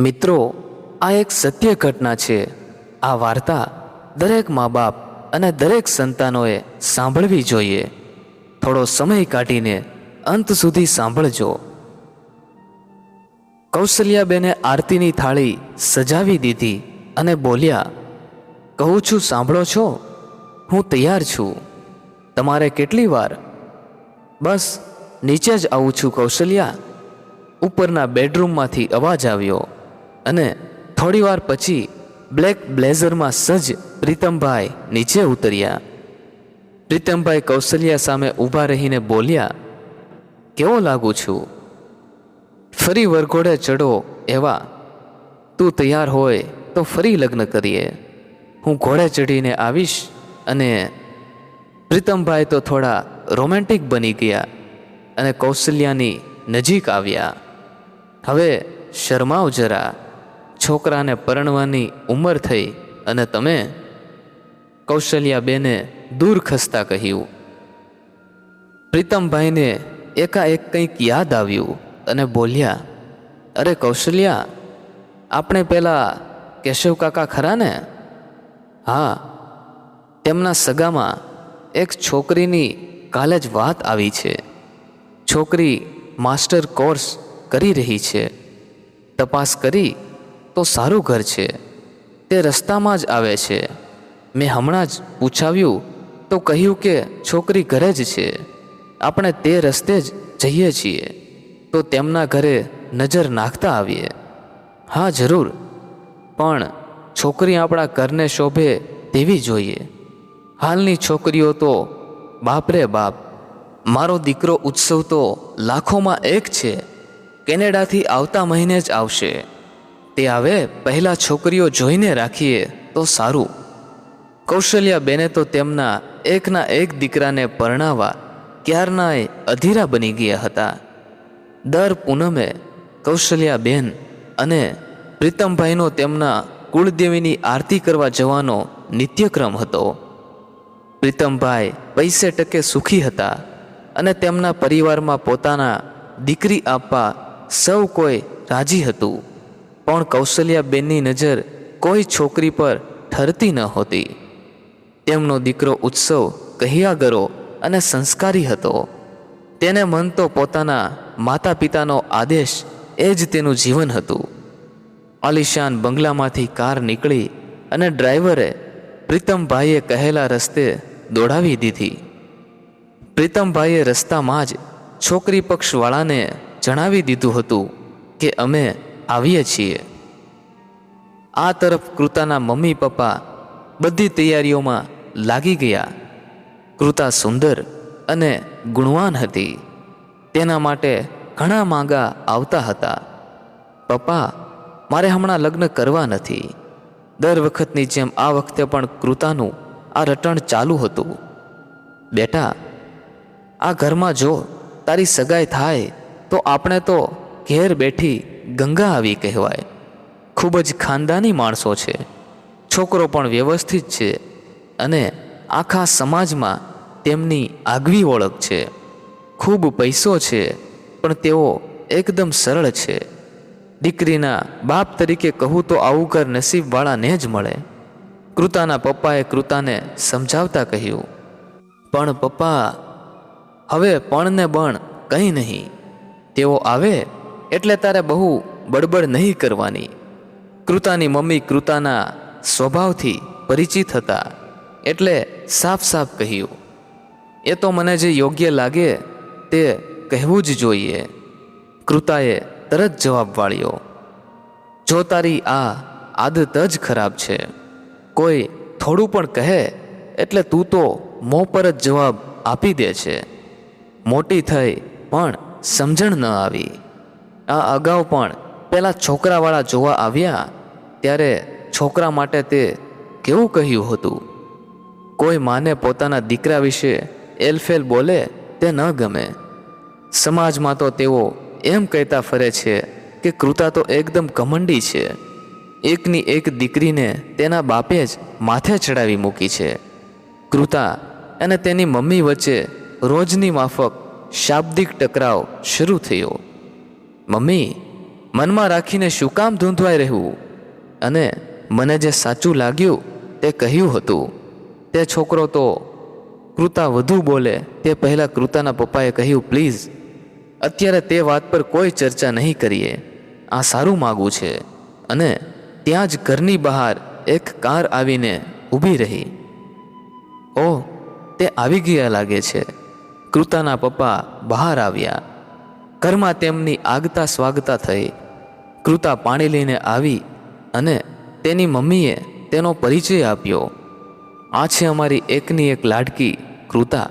મિત્રો, આ એક સત્ય ઘટના છે. આ વાર્તા દરેક મા બાપ અને દરેક સંતાનોએ સાંભળવી જોઈએ. થોડો સમય કાઢીને અંત સુધી સાંભળજો. કૌશલ્યાબેને આરતીની થાળી સજાવી દીધી અને બોલ્યા, કહું છું, સાંભળો છો? હું તૈયાર છું. તમારે કેટલી વાર? બસ, નીચે જ આવું છું કૌશલ્યા. ઉપરના બેડરૂમમાંથી અવાજ આવ્યો. અને થોડીવાર પછી બ્લેક બ્લેઝરમાં સજ્જ પ્રીતમભાઈ નીચે ઉતર્યા. પ્રીતમભાઈ કૌશલ્યા સામે ઊભા રહીને બોલ્યા, કેવો લાગુ છું? ફરી વરઘોડે ચડો એવા. તું તૈયાર હોય તો ફરી લગ્ન કરીએ. હું ઘોડે ચડીને આવીશ અને પ્રીતમભાઈ તો થોડા રોમેન્ટિક બની ગયા અને કૌશલ્યાની નજીક આવ્યા. હવે શરમાવ જરા. છોકરાને પરણવાની ઉંમર થઈ અને તમે કૌશલ્યાબેને દૂર ખસતા કહ્યું. પ્રીતમભાઈને એકાએક કંઈક યાદ આવ્યું અને બોલ્યા, અરે કૌશલ્યા, આપણે પેલા કેશવ કાકા ખરા ને? હા, તેમના સગામાં એક છોકરીની કાલે જ વાત આવી છે. છોકરી માસ્ટર કોર્સ કરી રહી છે. તપાસ કરી તો સારું ઘર છે. તે રસ્તામાં જ આવે છે. મેં હમણાં જ પૂછાવ્યું, તો કહ્યું કે છોકરી ઘરે જ છે. આપણે તે રસ્તે જ જઈએ છીએ. તો તેમના ઘરે નજર નાખતા આવીએ. હા, જરૂર. પણ છોકરી આપણા ઘરને શોભે તેવી જોઈએ. હાલની છોકરીઓ તો, બાપરે બાપ, મારો દીકરો ઉત્સવ તો લાખોમાં એક છે. કેનેડાથી આવતા મહિને જ આવશે. તે આવે, પહેલાં છોકરીઓ જોઈને રાખીએ, તો સારું. કૌશલ્યા બેને તો તેમના એકના એક દીકરાને પરણાવવા ક્યારનાય અધીરા બની ગયા હતા. દર પૂનમે કૌશલ્યા બેન અને પ્રીતમભાઈનો તેમના કુળદેવીની આરતી કરવા જવાનો નિત્યક્રમ હતો. પ્રીતમભાઈ પૈસે ટકે સુખી હતા અને તેમના પરિવારમાં પોતાના દીકરી આપવા સૌ કોઈ રાજી હતું. પણ કૌશલ્યાબેનની નજર કોઈ છોકરી પર ઠરતી ન હોતી. તેમનો દીકરો ઉત્સવ કહિયાગરો અને સંસ્કારી હતો. તેને મન તો પોતાના માતા પિતાનો આદેશ એ જ તેનું જીવન હતું. આલિશાન બંગલામાંથી કાર નીકળી અને ડ્રાઈવરે પ્રીતમભાઈએ કહેલા રસ્તે દોડાવી દીધી. પ્રીતમભાઈએ રસ્તામાં જ છોકરી પક્ષવાળાને જણાવી દીધું હતું કે અમે આવીએ છીએ. આ તરફ કૃતાના મમ્મી પપ્પા બધી તૈયારીઓમાં લાગી ગયા. કૃતા સુંદર અને ગુણવાન હતી. તેના માટે ઘણા માંગા આવતા હતા. પપ્પા, મારે હમણાં લગ્ન કરવા નથી. દર વખતની જેમ આ વખતે પણ કૃતાનું આ રટણ ચાલુ હતું. બેટા, આ ઘરમાં જો તારી સગાઈ થાય તો આપણે તો ઘેર બેઠી ગંગા આવી કહેવાય. ખૂબ જ ખાનદાની માણસો છે. છોકરો પણ વ્યવસ્થિત છે અને આખા સમાજમાં તેમની આગવી ઓળખ છે. ખૂબ પૈસો છે, પણ તેઓ એકદમ સરળ છે. દીકરીના બાપ તરીકે કહું તો આવું કર નસીબવાળાને જ મળે. કૃતાના પપ્પાએ કૃતાને સમજાવતા કહ્યું, પણ પપ્પા, હવે પણ ને બણ કંઈ નહીં. તેઓ આવે એટલે તારે બહુ બડબડ નહીં કરવાની. કૃતાની મમ્મી કૃતાના સ્વભાવથી પરિચિત હતા, એટલે સાફ સાફ કહ્યું. એ તો મને જે યોગ્ય લાગે તે કહેવું જ જોઈએ. કૃતાએ તરત જવાબ વાળ્યો, જો તારી આ આદત જ ખરાબ છે, કોઈ થોડું પણ કહે એટલે તું તો મોં પર જ જવાબ આપી દે છે. મોટી થઈ પણ સમજણ ન આવી. આ અગાઉ પણ પેલા છોકરાવાળા જોવા આવ્યા ત્યારે છોકરા માટે તે કેવું કહ્યું હતું? કોઈ માને પોતાના દીકરા વિશે એલફેલ બોલે તે ન ગમે. સમાજમાં તો તેઓ એમ કહેતા ફરે છે કે કૃતા તો એકદમ કમંડી છે. એકની એક દીકરીને તેના બાપે જ માથે ચડાવી મૂકી છે. કૃતા અને તેની મમ્મી વચ્ચે રોજની માફક શાબ્દિક ટકરાવ શરૂ થયો. મમ્મી, મનમાં રાખીને શું કામ ધૂંધવાઈ રહેવું અને મને જે સાચું લાગ્યું તે કહ્યું હતું. તે છોકરો તો કૃતા વધુ બોલે. તે પહેલાં કૃતાના પપ્પાએ કહ્યું, પ્લીઝ, અત્યારે તે વાત પર કોઈ ચર્ચા નહીં કરીએ. આ સારું માગું છે. અને ત્યાં જ ઘરની બહાર એક કાર આવીને ઊભી રહી. ઓહ, તે આવી ગયા લાગે છે. કૃતાના પપ્પા બહાર આવ્યા. ઘરમાં તેમની આગતા સ્વાગતા થઈ. કૃતા પાણી લઈને આવી અને તેની મમ્મીએ તેનો પરિચય આપ્યો. આ છે અમારી એકની એક લાડકી, કૃતા.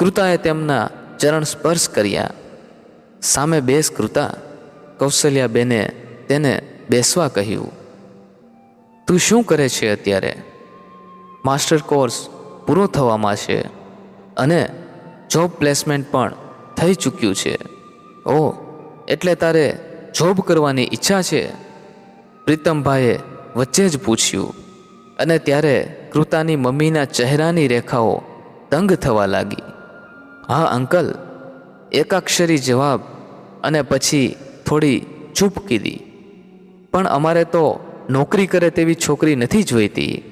કૃતાએ તેમના ચરણ સ્પર્શ કર્યા. સામે બેસ, કૃતા. કૌશલ્યાબેને તેને બેસવા કહ્યું. તું શું કરે છે અત્યારે? માસ્ટર કોર્સ પૂરો થવામાં છે અને જોબ પ્લેસમેન્ટ પણ થઈ ચૂક્યું છે. ઓ, એટલે તારે જોબ કરવાની ઈચ્છા છે? પ્રીતમભાઈએ વચ્ચે જ પૂછ્યું અને ત્યારે કૃતાની મમ્મીના ચહેરાની રેખાઓ તંગ થવા લાગી. હા, અંકલ, એકાક્ષરી જવાબ અને પછી થોડી ચૂપ કીધી. પણ અમારે તો નોકરી કરે તેવી છોકરી નથી જોઈતી.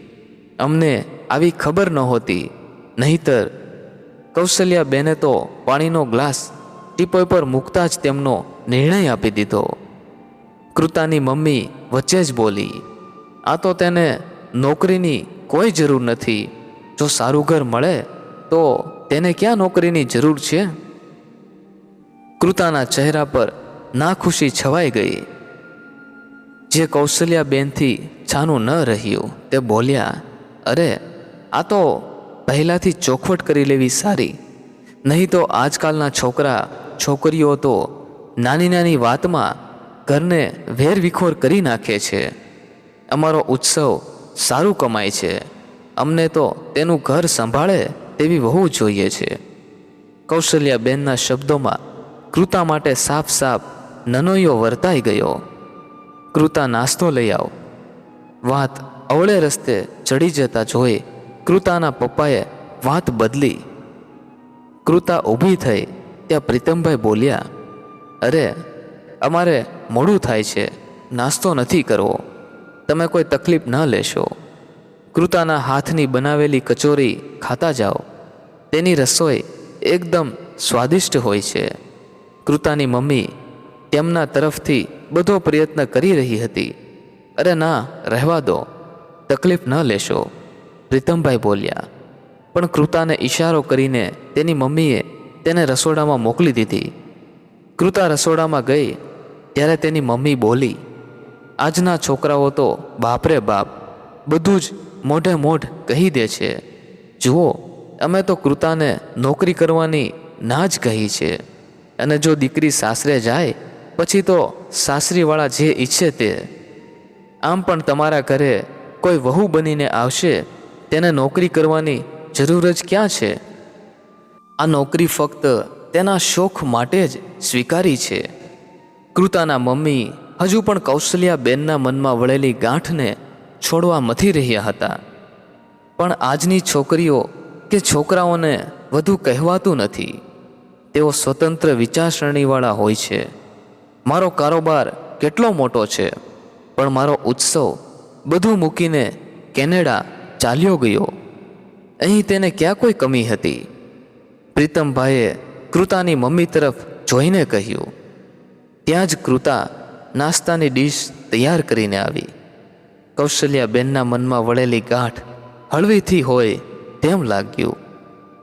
અમને આવી ખબર નહોતી. નહીતર કૌશલ્યાબેને તો પાણીનો ગ્લાસ ટીપોય પર મૂકતા જ તેમનો નિર્ણય આપી દીધો. કૃતાની મમ્મી વચ્ચે જ બોલી, આ તો તેને નોકરીની કોઈ જરૂર નથી. જો સારું ઘર મળે, તો તેને ક્યાં નોકરીની જરૂર છે? કૃતાના ચહેરા પર નાખુશી છવાઈ ગઈ. જે કૌશલ્યાબેનથી છાનું ન રહ્યું, તે બોલ્યા, અરે, આ તો પહેલાંથી ચોખવટ કરી લેવી સારી. નહીં તો આજકાલના છોકરા, છોકરીઓ તો નાની નાની વાતમાં ઘરને વેરવિખોર કરી નાખે છે. અમારો ઉત્સવ સારું કમાય છે. અમને તો તેનું ઘર સંભાળે તેવી વહુ જોઈએ છે. કૌશલ્યાબેનના શબ્દોમાં કૃતા માટે સાફ સાફ નનોયો વર્તાઈ ગયો. કૃતા નાસ્તો લઈ આવ. વાત અવળે રસ્તે ચડી જતા જોઈ કૃતાના પપ્પાએ વાત બદલી. કૃતા ઊભી થઈ ત્યાં પ્રીતમભાઈ બોલ્યા, અરે, અમારે મોડું થાય છે. નાસ્તો નથી કરવો. તમે કોઈ તકલીફ ન લેશો. કૃતાના હાથની બનાવેલી કચોરી ખાતા જાઓ. તેની રસોઈ એકદમ સ્વાદિષ્ટ હોય છે. કૃતાની મમ્મી તેમના તરફથી બધો પ્રયત્ન કરી રહી હતી. અરે ના, રહેવા દો. તકલીફ ન લેશો. પ્રીતમભાઈ બોલ્યા પણ કૃતાને ઈશારો કરીને તેની મમ્મીએ તેને રસોડામાં મોકલી દીધી. કૃતા રસોડામાં ગઈ ત્યારે તેની મમ્મી બોલી, આજના છોકરાઓ તો બાપરે બાપ, બધું જ મોઢે મોઢ કહી દે છે. જુઓ, અમે તો કૃતાને નોકરી કરવાની ના જ કહી છે. અને જો દીકરી સાસરે જાય, પછી તો સાસરીવાળા જે ઈચ્છે તે. આમ પણ તમારા ઘરે કોઈ વહુ બનીને આવશે, તેને નોકરી કરવાની જરૂર જ ક્યાં છે? આ નોકરી ફક્ત તેના શોખ માટે જ સ્વીકારી છે. કૃતાના મમ્મી હજુ પણ કૌશલ્યાબેનના મનમાં વળેલી ગાંઠને છોડવા મથી રહ્યા હતા. પણ આજની છોકરીઓ કે છોકરાઓને વધુ કહેવાતું નથી. તેઓ સ્વતંત્ર વિચારસરણીવાળા હોય છે. મારો કારોબાર કેટલો મોટો છે, પણ મારો ઉત્સવ બધું મૂકીને કેનેડા ચાલ્યો ગયો. અહીં તેને ક્યાં કોઈ કમી હતી? પ્રીતમભાઈએ કૃતાની મમ્મી તરફ જોઈને કહ્યું, ત્યાં જ કૃતા નાસ્તાની ડીશ તૈયાર કરીને આવી. કૌશલ્યાબેનના મનમાં વળેલી ગાંઠ હળવીથી હોય તેમ લાગ્યું.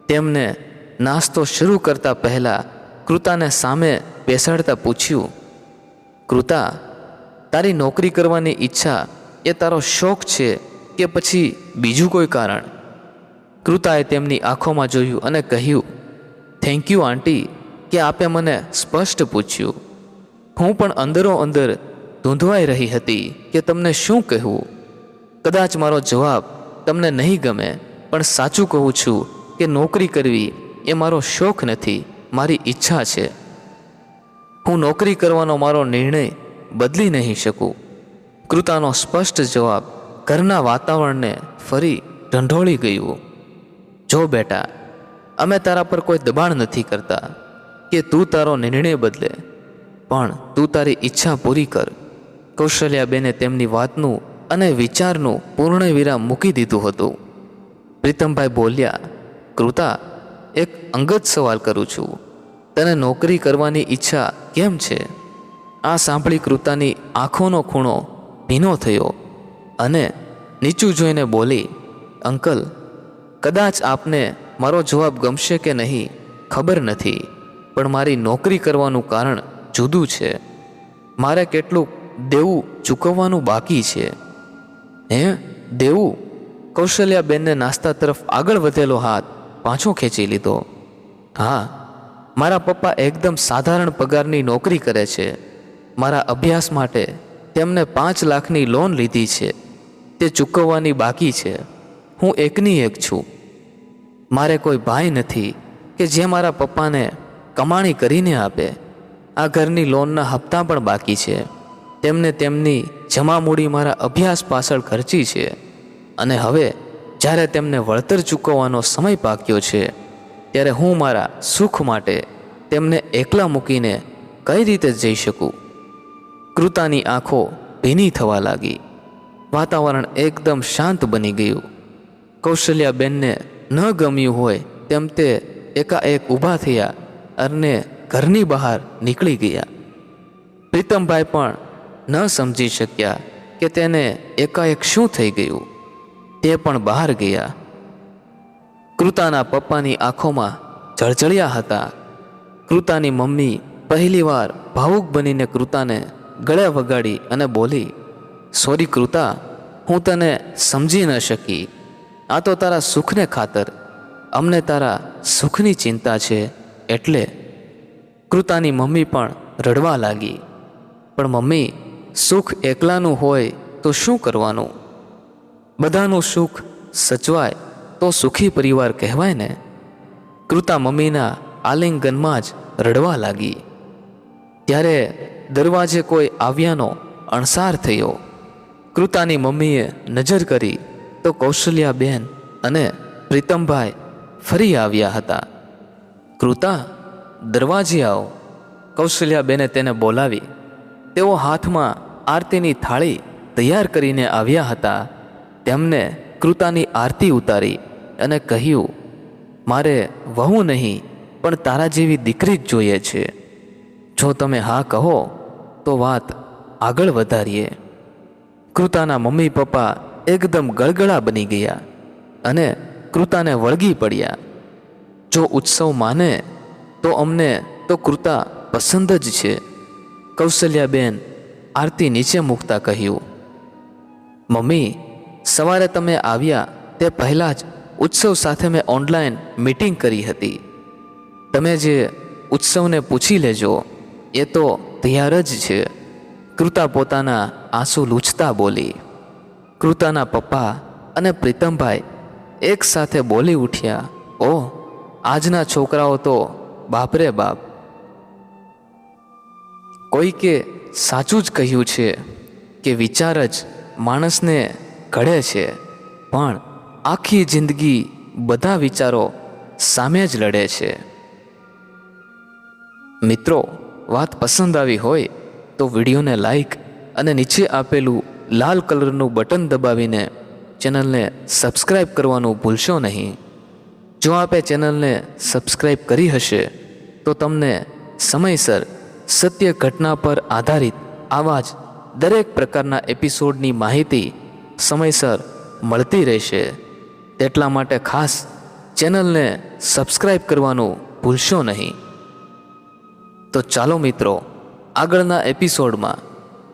તેમને નાસ્તો શરૂ કરતા પહેલાં કૃતાને સામે બેસાડતા પૂછ્યું, કૃતા, તારી નોકરી કરવાની ઈચ્છા એ તારો શોખ છે કે પછી બીજું કોઈ કારણ? કૃતાએ તેમની આંખોમાં જોયું અને કહ્યું થેન્ક યુ આંટી કે આપે મને સ્પષ્ટ પૂછ્યું. હું પણ અંદરો અંદર ધૂંધવાઈ રહી હતી કે તમને શું કહેવું? કદાચ મારો જવાબ તમને નહીં ગમે, પણ સાચું કહું છું કે નોકરી કરવી એ મારો શોખ નથી, મારી ઈચ્છા છે. હું નોકરી કરવાનો મારો નિર્ણય બદલી નહીં શકું. કૃતાનો સ્પષ્ટ જવાબ ઘરના વાતાવરણને ફરી ઢંઢોળી ગયું. જો બેટા, અમે તારા પર કોઈ દબાણ નથી કરતા કે તું તારો નિર્ણય બદલે, પણ તું તારી ઈચ્છા પૂરી કર. કૌશલ્યાબેને તેમની વાતનું અને વિચારનું પૂર્ણ વિરામ મૂકી દીધું હતું. પ્રીતમભાઈ બોલ્યા, કૃતા, એક અંગત સવાલ કરું છું. તને નોકરી કરવાની ઈચ્છા કેમ છે? આ સાંભળી કૃતાની આંખોનો ખૂણો ભીનો થયો અને નીચું જોઈને બોલી, અંકલ કદાચ આપને મારો જવાબ ગમશે કે નહીં, ખબર નથી. પણ મારી નોકરી કરવાનું કારણ જુદું છે. મારે કેટલું દેવું ચૂકવવાનું બાકી છે. હે? દેવું? કૌશલ્યાબેનને નાસ્તા તરફ આગળ વધેલો હાથ પાછો ખેંચી લીધો. હા, મારા પપ્પા એકદમ સાધારણ પગારની નોકરી કરે છે. મારા અભ્યાસ માટે તેમને પાંચ લાખની લોન લીધી છે. તે ચૂકવવાની બાકી છે. હું એકની એક છું. મારે કોઈ ભાઈ નથી કે જે મારા પપ્પાને કમાણી કરીને આપે. આ ઘરની લોનના હપ્તા પણ બાકી છે. તેમને તેમની જમા મૂડી મારા અભ્યાસ પાછળ ખર્ચી છે. અને હવે જ્યારે તેમને વળતર ચૂકવવાનો સમય પાક્યો છે, ત્યારે હું મારા સુખ માટે તેમને એકલા મૂકીને કઈ રીતે જઈ શકું? કૃતાની આંખો ભીની થવા લાગી. વાતાવરણ એકદમ શાંત બની ગયું. કૌશલ્યાબેનને ન ગમ્યું હોય તેમ તે એકાએક ઊભા થયા અને ઘરની બહાર નીકળી ગયા. પ્રીતમભાઈ પણ ન સમજી શક્યા કે તેને એકાએક શું થઈ ગયું. તે પણ બહાર ગયા. કૃતાના પપ્પાની આંખોમાં જળજળ્યા હતા. કૃતાની મમ્મી પહેલીવાર ભાવુક બનીને કૃતાને ગળે વગાડી અને બોલી, સોરી કૃતા, હું તને સમજી ન શકી. આ તો તારા સુખને ખાતર. અમને તારા સુખની ચિંતા છે એટલે કૃતાની મમ્મી પણ રડવા લાગી. પણ મમ્મી, સુખ એકલાનું હોય તો શું કરવાનું? બધાનું સુખ સચવાય તો સુખી પરિવાર કહેવાય ને? કૃતા મમ્મીના આલિંગનમાં જ રડવા લાગી. ત્યારે દરવાજે કોઈ આવ્યાનો અણસાર થયો. કૃતાની મમ્મીએ નજર કરી તો કૌશલ્યાબેન અને પ્રીતમભાઈ ફરી આવ્યા હતા. કૃતા, દરવાજે આવો. કૌશલ્યાબેને તેને બોલાવી. તેઓ હાથમાં આરતીની થાળી તૈયાર કરીને આવ્યા હતા. તેમને કૃતાની આરતી ઉતારી અને કહ્યું, મારે વહુ નહીં, પણ તારા જેવી દીકરી જ જોઈએ છે. જો તમે હા કહો, તો વાત આગળ વધારીએ. કૃતાના મમ્મી પપ્પા એકદમ ગળગળા બની ગયા અને કૃતાને વળગી પડ્યા. જો ઉત્સવ માને, તો અમને તો કૃતા પસંદ જ છે, કૌશલ્યાબેન આરતી નીચે મૂકતા કહ્યું. મમ્મી, સવારે તમે આવ્યા તે પહેલાં જ ઉત્સવ સાથે મેં ઓનલાઈન મીટિંગ કરી હતી. તમે જે ઉત્સવને પૂછી લેજો, એ તો તૈયાર જ છે. કૃતા પોતાના આંસુ લૂછતા બોલી. કૃતાના પપ્પા અને પ્રીતમભાઈ એક સાથે બોલી ઉઠ્યા, ઓ, આજના છોકરાઓ તો બાપરે બાપ. કોઈકે સાચું જ કહ્યું છે કે વિચાર જ માણસને ઘડે છે, પણ આખી જિંદગી બધા વિચારો સામે જ લડે છે. મિત્રો, વાત પસંદ આવી હોય તો વિડીયોને લાઈક અને નીચે આપેલું લાલ કલરનું બટન દબાવીને ચેનલને સબસ્ક્રાઈબ કરવાનું ભૂલશો નહીં. જો આપે ચેનલને સબસ્ક્રાઈબ કરી હશે, તો તમને સમયસર સત્ય ઘટના પર આધારિત આવા જ દરેક પ્રકારના એપિસોડની માહિતી સમયસર મળતી રહેશે. તેટલા માટે ખાસ ચેનલને સબસ્ક્રાઈબ કરવાનું ભૂલશો નહીં. તો ચાલો મિત્રો, આગળના એપિસોડમાં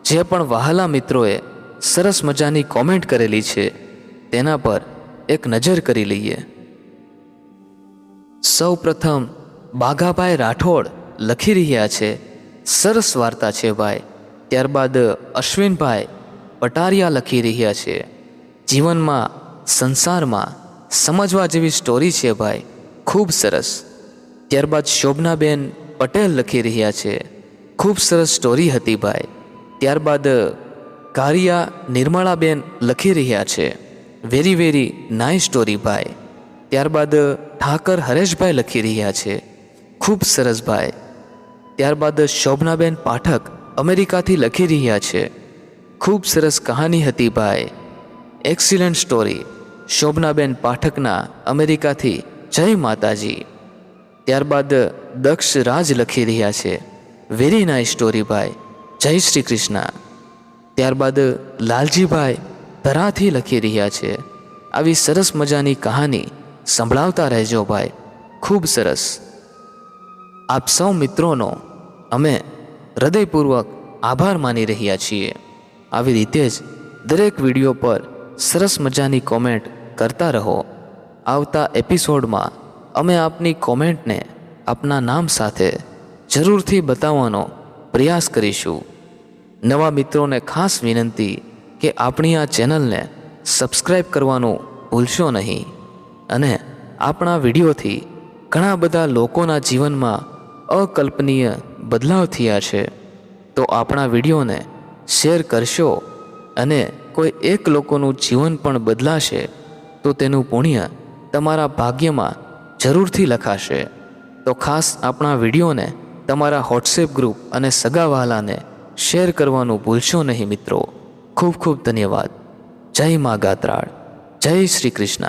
જે પણ વહાલા મિત્રોએ સરસ મજાની કોમેન્ટ કરેલી છે. તેના પર એક નજર કરી લઈએ. સૌ પ્રથમ બાઘાભાઈ રાઠોડ લખી રહ્યા છે. સરસ વાર્તા છે ભાઈ. ત્યારબાદ અશ્વિનભાઈ પટારિયા લખી રહ્યા છે. જીવનમાં, સંસારમાં સમજવા જેવી સ્ટોરી છે ભાઈ. ખૂબ સરસ. ત્યારબાદ શોભનાબેન પટેલ લખી રહ્યા છે. ખૂબ સરસ સ્ટોરી હતી ભાઈ. ત્યારબાદ કારિયા નિર્મળાબેન લખી રહ્યા છે, વેરી વેરી નાઇસ સ્ટોરી ભાઈ. ત્યારબાદ ઠાકર હરેશભાઈ લખી રહ્યા છે, ખૂબ સરસ ભાઈ. ત્યારબાદ શોભનાબેન પાઠક અમેરિકાથી લખી રહ્યા છે, ખૂબ સરસ કહાની હતી ભાઈ. એક્સિલન્ટ સ્ટોરી શોભનાબેન પાઠકના અમેરિકાથી જય માતાજી. ત્યારબાદ દક્ષ રાજ લખી રહ્યા છે, વેરી નાઇસ સ્ટોરી ભાઈ. જય શ્રી કૃષ્ણ. ત્યારબાદ લાલજીભાઈ ધરાથી લખી રહ્યા છે. આવી સરસ મજાની કહાની સંભળાવતા રહેજો ભાઈ. ખૂબ સરસ. આપ સૌ મિત્રોનો અમે હૃદયપૂર્વક આભાર માની રહ્યા છીએ. આવી રીતે જ દરેક વીડિયો પર સરસ મજાની કોમેન્ટ કરતા રહો. આવતા એપિસોડમાં અમે આપની કોમેન્ટને આપના નામ સાથે જરૂરથી બતાવવાનો પ્રયાસ કરીશું. નવા મિત્રોને ખાસ વિનંતી કે આપણી આ ચેનલને સબસ્ક્રાઈબ કરવાનું ભૂલશો નહીં અને આપણા વિડીયોથી ઘણા બધા લોકોના જીવનમાં અકલ્પનીય બદલાવ થયા છે. તો આપણા વિડીયોને શેર કરશો અને કોઈ એક લોકોનું જીવન પણ બદલાશે તો તેનું પુણ્ય તમારા ભાગ્યમાં જરૂરથી લખાશે. તો ખાસ આપણા વિડીયોને તમારા વોટ્સએપ ગ્રુપ અને સગાવાલાને શેર કરવાનું ભૂલશો નહીં મિત્રો. ખૂબ ખૂબ ધન્યવાદ. જય મા ગાત્રાળ. જય શ્રી કૃષ્ણ.